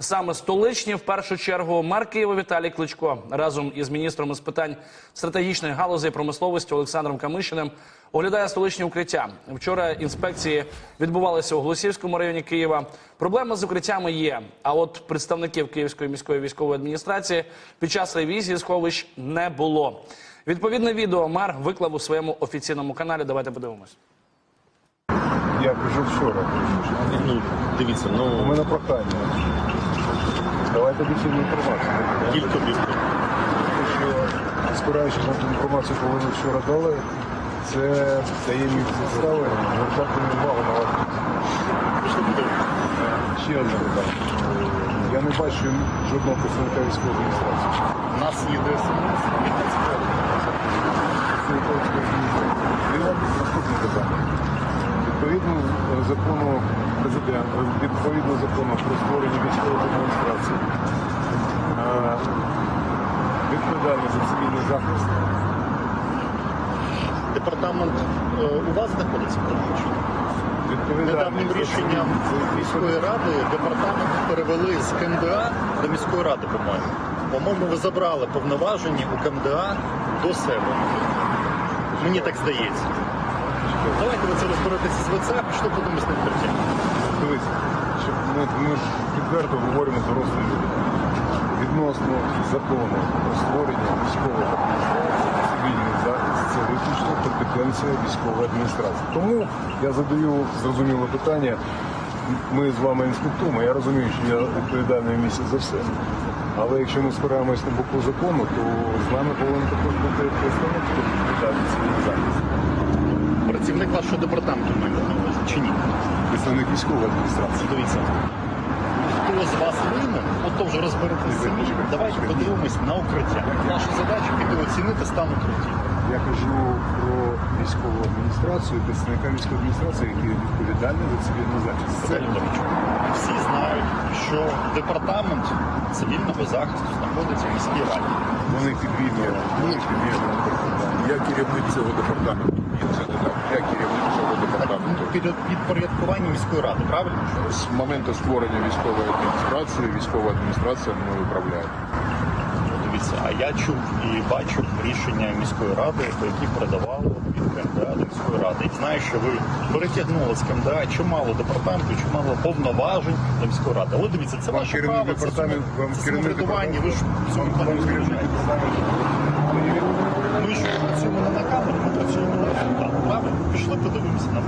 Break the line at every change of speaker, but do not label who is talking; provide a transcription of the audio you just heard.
саме столичні. В першу чергу мер Києва Віталій Кличко разом із міністром із питань стратегічної галузі і промисловості Олександром Камишиним оглядає столичні укриття. Вчора інспекції відбувалися у Голосівському районі Києва. Проблеми з укриттями є. А от представників Київської міської військової адміністрації під час ревізії сховищ не було. Відповідне відео мер виклав у своєму офіційному каналі. Давайте подивимось.
Я кажу вчора.
Ну, дивіться,
У
ну
мене прохання. Давайте доцільну інформацію. Те, що спираючись на ту інформацію, яку ви вчора дали, це дає мені підстави звертати увагу на вас. Ще одне питання. Я не бачу жодного представника військової адміністрації.
У нас є ДСНС. І
наступне питання. Відповідно закону президента, відповідно закону про створення військової адміністрації, е, відповідальність за цивільний захист
Департамент е, у вас знаходиться в приміщенні? Недавнім рішенням міської ради департамент перевели з КМДА до міської ради, по-моєму. По-моєму, ви забрали повноваження у КМДА до себе. Мені так здається. Давайте ви це розберетеся з ВЦ, а пішли подумати з ним укриттям.
Дивіться, щоб ми, ж відверто говоримо з дорослими. Відносно закону про створення військової адміністрації, цивільний захист це виключно компетенція військової адміністрації. Тому я задаю зрозуміле питання. Ми з вами інспектуємо. Я розумію, що я відповідальний місяць за все. Але якщо ми спираємось на букву закону, то з нами повинен також бути представник, хто цивільний захист.
Працівник вашого департаменту має
Представник військової адміністрації.
Дивіться, хто з вас винен, от то вже розберетеся самі. Давайте подивимось на укриття. Наша задача піти оцінити стан укриття.
Я кажу про військову адміністрацію, представника військової адміністрації, який відповідальний за цивільний захист. Це
всі знають, що департамент цивільного захисту знаходиться в міській раді.
вони підвідні. Вони підвідні.
Я керівник цього департаменту. Ні, це не так. Я керівник цього
підпорядкування міської ради, правильно?
З моменту створення військової адміністрації, військова адміністрація мною управляє.
Дивіться, а я чув і бачив рішення міської ради, які передавали від КМДА до міської ради. І знаю, що ви перетягнули з КМДА чимало департаменту, чимало повноважень до міської ради. Але дивіться, це
Вам
ваше право, це
департамент, вам
це самоврядування, ви ж в цьому
Вам.
Ми ж працюємо не на камеру, ми працюємо на результат. Правильно? Пішли подивимося на